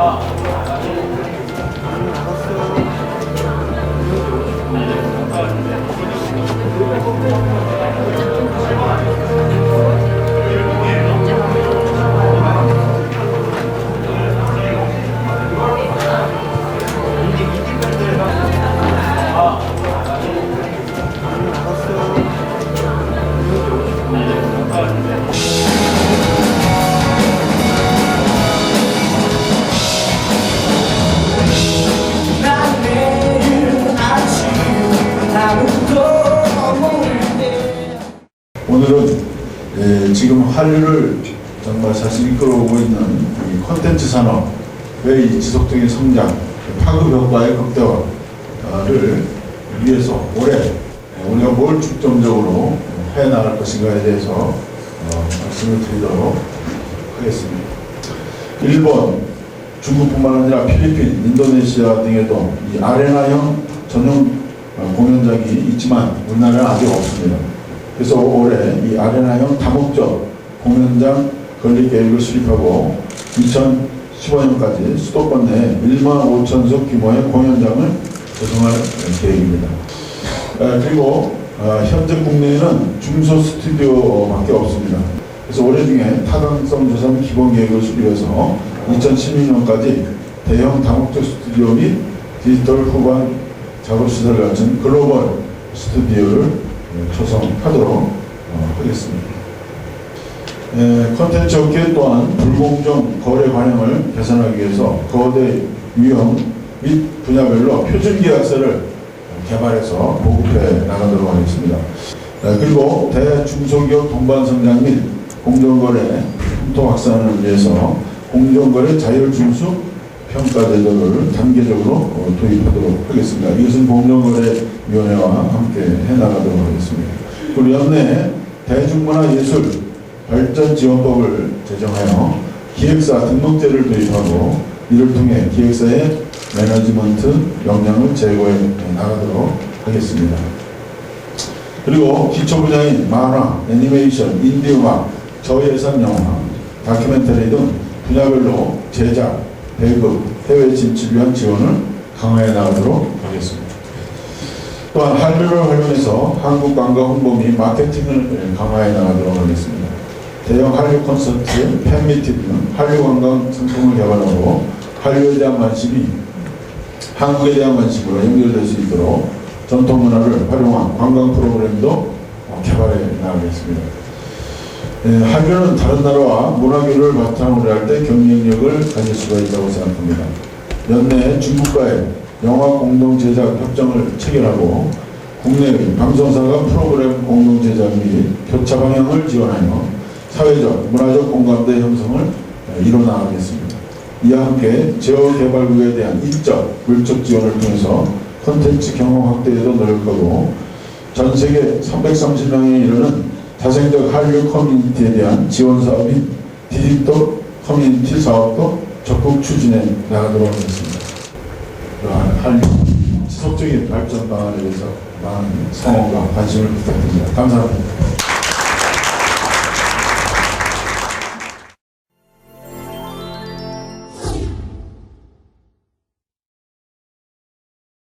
난 오늘은 예, 지금 한류를 정말 사실 이끌어오고 있는 이 콘텐츠 산업의 이 지속적인 성장, 파급 효과의 극대화를 위해서 올해 예, 우리가 뭘 중점적으로 해 나갈 것인가에 대해서 어, 말씀을 드리도록 하겠습니다. 일본, 중국뿐만 아니라 필리핀, 인도네시아 등에도 이 아레나형 전용 어, 공연장이 있지만 우리나라는 아직 없습니다. 그래서 올해 이 아레나형 다목적 공연장 건립 계획을 수립하고 2015년까지 수도권 내 1만 5천석 규모의 공연장을 조성할 계획입니다. 아, 그리고 아, 현재 국내에는 중소 스튜디오밖에 없습니다. 그래서 올해 중에 타당성 및 기본 계획을 수립해서 2016년까지 대형 다목적 스튜디오 및 디지털 후반 작업 시설을 갖춘 글로벌 스튜디오를 조성하도록 어, 하겠습니다. 에, 콘텐츠 업계 또한 불공정 거래 관행을 개선하기 위해서 거대 유형 및 분야별로 표준 계약서를 개발해서 보급해 나가도록 하겠습니다. 에, 그리고 대중소기업 동반 성장 및 공정거래 흉터 확산을 위해서 공정거래 자율 준수 평가 제도를 단계적으로 어, 도입하도록 하겠습니다. 이것은 공정거래위원회와 함께 해나가도록 하겠습니다. 그리고 연내 대중문화예술 발전지원법을 제정하여 기획사 등록제를 도입하고 이를 통해 기획사의 매너지먼트 역량을 제고해 나가도록 하겠습니다. 그리고 기초 분야인 만화, 애니메이션, 인디음악, 저예산 영화, 다큐멘터리 등 분야별로 제작, 배급, 해외 진출 위한 지원을 강화해 나가도록 하겠습니다. 또한 한류를 활용해서 한국 관광 홍보 및 마케팅을 강화해 나가도록 하겠습니다. 대형 한류 콘서트, 팬미팅 등 한류 관광 상품을 개발하고 한류에 대한 관심이 한국에 대한 관심으로 연결될 수 있도록 전통 문화를 활용한 관광 프로그램도 어, 개발해 나가겠습니다. 예, 한류는 다른 나라와 문화교류를 바탕으로 할 때 경쟁력을 가질 수가 있다고 생각합니다. 연내 중국과의 영화 공동 제작 협정을 체결하고 국내의 방송사가 프로그램 공동 제작 및 교차 방향을 지원하여 사회적, 문화적 공감대 형성을 예, 이뤄나가겠습니다. 이와 함께 지역개발국에 대한 인적, 물적 지원을 통해서 콘텐츠 경험 확대에도 노력하고 전 세계 330명에 이르는 자생적 한류 커뮤니티에 대한 지원 사업 및 디지털 커뮤니티 사업도 적극 추진해 나가도록 하겠습니다. 또한 한류 지속적인 발전 방안에 대해서 많은 성원과 관심을 부탁드립니다. 감사합니다.